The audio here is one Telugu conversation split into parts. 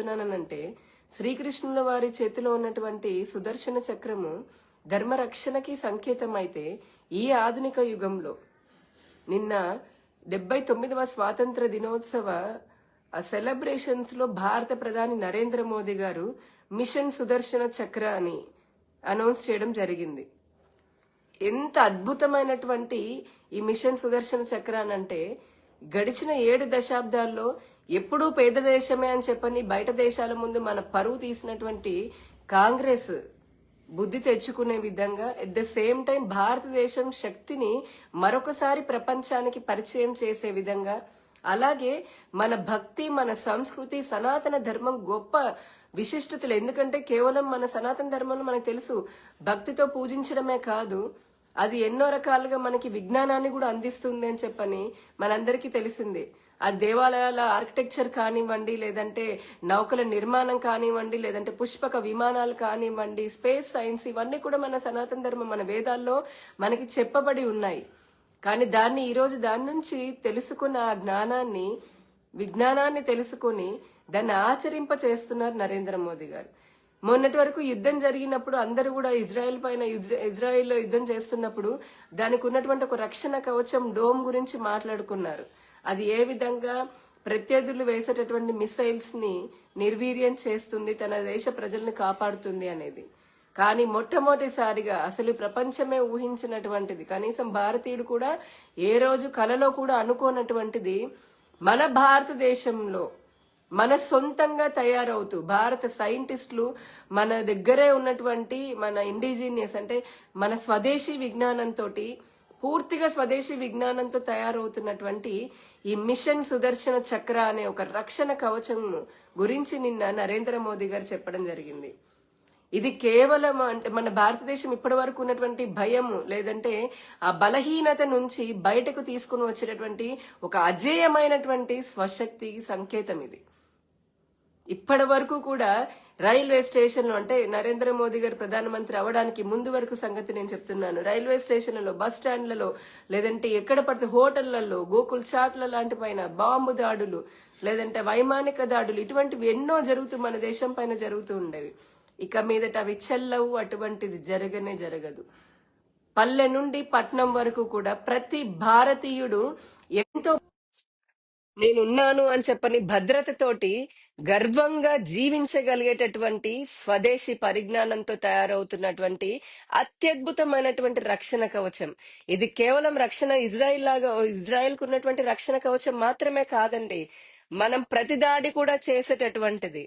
చెప్తున్నానంటే శ్రీకృష్ణుల వారి చేతిలో ఉన్నటువంటి సుదర్శన చక్రము ధర్మరక్షణకి సంకేతం అయితే ఈ ఆధునిక యుగంలో నిన్న డెబ్బై తొమ్మిదవ స్వాతంత్ర దినోత్సవ సెలబ్రేషన్స్లో భారత ప్రధాని నరేంద్ర మోదీ గారు మిషన్ సుదర్శన చక్ర అని అనౌన్స్ చేయడం జరిగింది. ఎంత అద్భుతమైనటువంటి ఈ మిషన్ సుదర్శన చక్ర అంటే గడిచిన ఏడు దశాబ్దాల్లో ఎప్పుడూ పేద దేశమే అని చెప్పని బయట దేశాల ముందు మన పరువు తీసినటువంటి కాంగ్రెస్ బుద్ధి తెచ్చుకునే విధంగా ఎట్ ద సేమ్ టైం భారతదేశం శక్తిని మరొకసారి ప్రపంచానికి పరిచయం చేసే విధంగా అలాగే మన భక్తి మన సంస్కృతి సనాతన ధర్మం గొప్ప విశిష్టతలు. ఎందుకంటే కేవలం మన సనాతన ధర్మంలో మనకు తెలుసు భక్తితో పూజించడమే కాదు అది ఎన్నో రకాలుగా మనకి విజ్ఞానాన్ని కూడా అందిస్తుంది అని చెప్పని మనందరికీ తెలిసింది. ఆ దేవాలయాల ఆర్కిటెక్చర్ కానివ్వండి లేదంటే నౌకల నిర్మాణం కానివ్వండి లేదంటే పుష్పక విమానాలు కానివ్వండి స్పేస్ సైన్స్ ఇవన్నీ కూడా మన సనాతన ధర్మం మన వేదాల్లో మనకి చెప్పబడి ఉన్నాయి. కానీ దాన్ని ఈరోజు దాని నుంచి తెలుసుకున్న ఆ జ్ఞానాన్ని విజ్ఞానాన్ని తెలుసుకుని దాన్ని ఆచరింప చేస్తున్నారు నరేంద్ర మోదీ గారు. మొన్నటి వరకు యుద్ధం జరిగినప్పుడు అందరూ కూడా ఇజ్రాయెల్ పైన ఇజ్రాయెల్లో యుద్ధం చేస్తున్నప్పుడు దానికి ఉన్నటువంటి ఒక రక్షణ కవచం డోమ్ గురించి మాట్లాడుకున్నారు. అది ఏ విధంగా ప్రత్యర్థులు వేసేటటువంటి మిసైల్స్ని నిర్వీర్యం చేస్తుంది తన దేశ ప్రజల్ని కాపాడుతుంది అనేది. కానీ మొట్టమొదటిసారిగా అసలు ప్రపంచమే ఊహించినటువంటిది. కనీసం భారతీయుడు కూడా ఏ రోజు కలలో కూడా అనుకోనటువంటిది మన భారతదేశంలో మన సొంతంగా తయారవుతూ భారత సైంటిస్టులు మన దగ్గరే ఉన్నటువంటి మన ఇండిజీనియస్ అంటే మన స్వదేశీ విజ్ఞానంతో పూర్తిగా స్వదేశీ విజ్ఞానంతో తయారవుతున్నటువంటి ఈ మిషన్ సుదర్శన చక్ర అనే ఒక రక్షణ కవచం గురించి నిన్న నరేంద్ర మోదీ గారు చెప్పడం జరిగింది. ఇది కేవలం అంటే మన భారతదేశం ఇప్పటి వరకు ఉన్నటువంటి భయము లేదంటే ఆ బలహీనత నుంచి బయటకు తీసుకుని వచ్చేటటువంటి ఒక అజేయమైనటువంటి స్వశక్తి సంకేతం ఇది. ఇప్పటి వరకు కూడా రైల్వే స్టేషన్లో అంటే నరేంద్ర మోదీ గారు ప్రధానమంత్రి అవడానికి ముందు వరకు సంగతి నేను చెప్తున్నాను. రైల్వే స్టేషన్లలో బస్ స్టాండ్లలో లేదంటే ఎక్కడ పడితే హోటళ్ళలో గోకుల్ చాట్ల లాంటి పైన బాంబు దాడులు లేదంటే వైమానిక దాడులు ఇటువంటివి ఎన్నో జరుగుతూ మన దేశం పైన జరుగుతూ ఉండేవి. ఇక మీదట అవి చెల్లవు అటువంటిది జరగనే జరగదు. పల్లె నుండి పట్నం వరకు కూడా ప్రతి భారతీయుడు ఎంతో నేనున్నాను అని చెప్పని భద్రతతోటి గర్వంగా జీవించగలిగేటటువంటి స్వదేశీ పరిజ్ఞానంతో తయారవుతున్నటువంటి అత్యద్భుతమైనటువంటి రక్షణ కవచం. ఇది కేవలం రక్షణ ఇజ్రాయిల్ లాగా ఇజ్రాయిల్కు ఉన్నటువంటి రక్షణ కవచం మాత్రమే కాదండి. మనం ప్రతి దాడి కూడా చేసేటటువంటిది.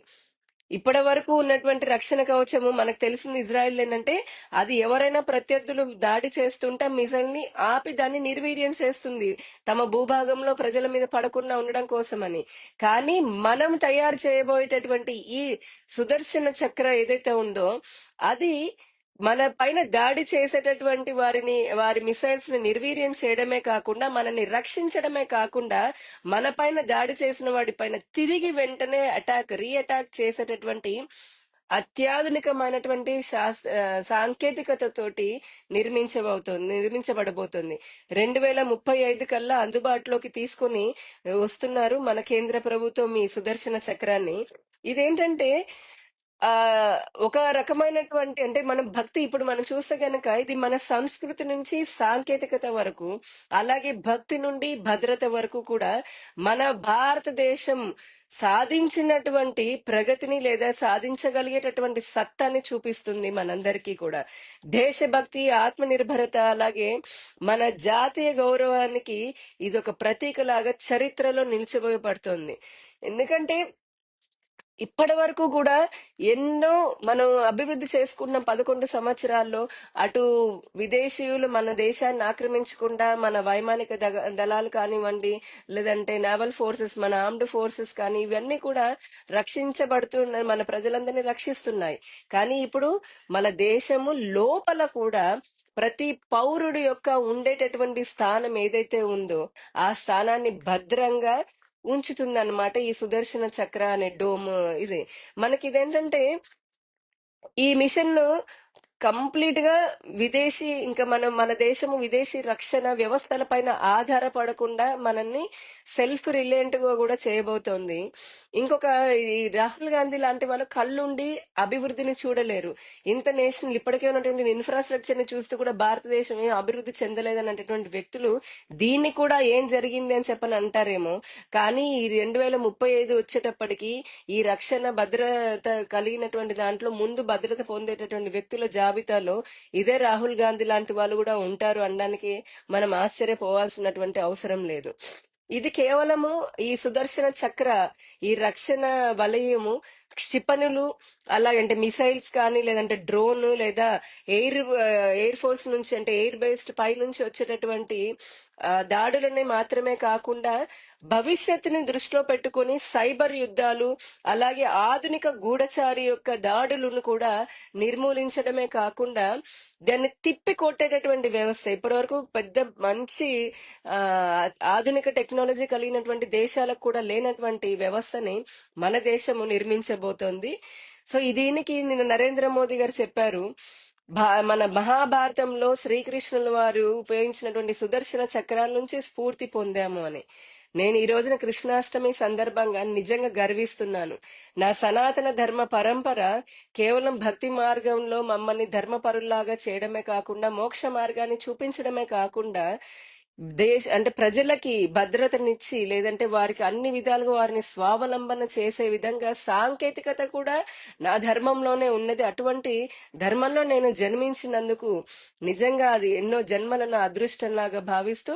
ఇప్పటి వరకు ఉన్నటువంటి రక్షణ కవచము మనకు తెలిసింది ఇజ్రాయెల్ ఏంటంటే అది ఎవరైనా ప్రత్యర్థులు దాడి చేస్తుంటే మిసైల్ని ఆపి దాన్ని నిర్వీర్యం చేస్తుంది తమ భూభాగంలో ప్రజల మీద పడకుండా ఉండడం కోసమని. కానీ మనం తయారు చేయబోయేటటువంటి ఈ సుదర్శన చక్ర ఏదైతే ఉందో అది మన పైన దాడి చేసేటటువంటి వారిని వారి మిసైల్స్ని నిర్వీర్యం చేయడమే కాకుండా మనల్ని రక్షించడమే కాకుండా మన పైన దాడి చేసిన వాడి పైన తిరిగి వెంటనే అటాక్ రీ అటాక్ చేసేటటువంటి అత్యాధునికమైనటువంటి శాస్- సాంకేతికతతోటి నిర్మించబోతోంది నిర్మించబడబోతోంది. రెండు వేల ముప్పై ఐదు కల్లా అందుబాటులోకి తీసుకొని వస్తున్నారు మన కేంద్ర ప్రభుత్వం ఈ సుదర్శన చక్రాన్ని. ఇదేంటంటే ఆ ఒక రకమైనటువంటి అంటే మనం భక్తి ఇప్పుడు మనం చూస్తే గనక ఇది మన సంస్కృతి నుంచి సాంకేతికత వరకు అలాగే భక్తి నుండి భద్రత వరకు కూడా మన భారతదేశం సాధించినటువంటి ప్రగతిని లేదా సాధించగలిగేటటువంటి సత్తాని చూపిస్తుంది మనందరికీ కూడా. దేశభక్తి ఆత్మనిర్భరత అలాగే మన జాతీయ గౌరవానికి ఇది ఒక ప్రతీకలాగా చరిత్రలో నిలిచిపోయబడుతుంది. ఎందుకంటే ఇప్పటి వరకు కూడా ఎన్నో మనం అభివృద్ధి చేసుకున్న పదకొండు సంవత్సరాల్లో అటు విదేశీయులు మన దేశాన్ని ఆక్రమించకుండా మన వైమానిక దళాలు కానివ్వండి లేదంటే నేవల్ ఫోర్సెస్ మన ఆర్మ్డ్ ఫోర్సెస్ కానీ ఇవన్నీ కూడా రక్షించబడుతున్నాయి మన ప్రజలందరినీ రక్షిస్తున్నాయి. కానీ ఇప్పుడు మన దేశము లోపల కూడా ప్రతి పౌరుడు యొక్క ఉండేటటువంటి స్థానం ఏదైతే ఉందో ఆ స్థానాన్ని భద్రంగా ఉంచుతుందన్నమాట ఈ సుదర్శన చక్ర అనే డోమ్ ఇది. మనకి ఇదేంటంటే ఈ మిషన్ కంప్లీట్గా విదేశీ ఇంకా మనం మన దేశము విదేశీ రక్షణ వ్యవస్థల పైన ఆధారపడకుండా మనల్ని సెల్ఫ్ రిలయంట్గా కూడా చేయబోతోంది. ఇంకొక ఈ రాహుల్ గాంధీ లాంటి వాళ్ళు కళ్ళుండి అభివృద్ధిని చూడలేరు. ఇంత నేషనల్ ఇప్పటికే ఉన్నటువంటి ఇన్ఫ్రాస్ట్రక్చర్ని చూస్తూ కూడా భారతదేశం ఏం అభివృద్ధి చెందలేదన్నటువంటి వ్యక్తులు దీన్ని కూడా ఏం జరిగింది అని చెప్పని అంటారేమో. కానీ ఈ రెండు వేల ముప్పై ఐదు వచ్చేటప్పటికి ఈ రక్షణ భద్రత కలిగినటువంటి దాంట్లో ముందు భద్రత పొందేటటువంటి వ్యక్తుల జాబితాలో ఇదే రాహుల్ గాంధీ లాంటి వాళ్ళు కూడా ఉంటారు అనడానికి మనం ఆశ్చర్యపోవాల్సినటువంటి అవసరం లేదు. ఇది కేవలము ఈ సుదర్శన చక్ర ఈ రక్షణ వలయము క్షిపణులు అలాగంటే మిసైల్స్ కానీ లేదంటే డ్రోన్ లేదా ఎయిర్ ఎయిర్ ఫోర్స్ నుంచి అంటే ఎయిర్ బేస్డ్ పై నుంచి వచ్చేటటువంటి దాడులని మాత్రమే కాకుండా భవిష్యత్తుని దృష్టిలో పెట్టుకొని సైబర్ యుద్ధాలు అలాగే ఆధునిక గూఢచారి యొక్క దాడులను కూడా నిర్మూలించడమే కాకుండా దాన్ని తిప్పి కొట్టేటటువంటి వ్యవస్థ. ఇప్పటివరకు పెద్ద మంచి ఆధునిక టెక్నాలజీ కలిగినటువంటి దేశాలకు కూడా లేనటువంటి వ్యవస్థని మన దేశము నిర్మించబోతోంది సో దీనికి నిన్న నరేంద్ర మోదీ గారు చెప్పారు మన మహాభారతంలో శ్రీకృష్ణుల వారు ఉపయోగించినటువంటి సుదర్శన చక్రాల నుంచి స్ఫూర్తి పొందాము అని. నేను ఈ రోజున కృష్ణాష్టమి సందర్భంగా నిజంగా గర్విస్తున్నాను. నా సనాతన ధర్మ పరంపర కేవలం భక్తి మార్గంలో మమ్మల్ని ధర్మపరుల్లాగా చేయడమే కాకుండా మోక్ష మార్గాన్ని చూపించడమే కాకుండా దేశ అంటే ప్రజలకి భద్రతనిచ్చి లేదంటే వారికి అన్ని విధాలుగా వారిని స్వావలంబన చేసే విధంగా సాంకేతికత కూడా నా ధర్మంలోనే ఉన్నది. అటువంటి ధర్మంలో నేను జన్మించినందుకు నిజంగా అది ఎన్నో జన్మల నా అదృష్టంలాగా భావిస్తూ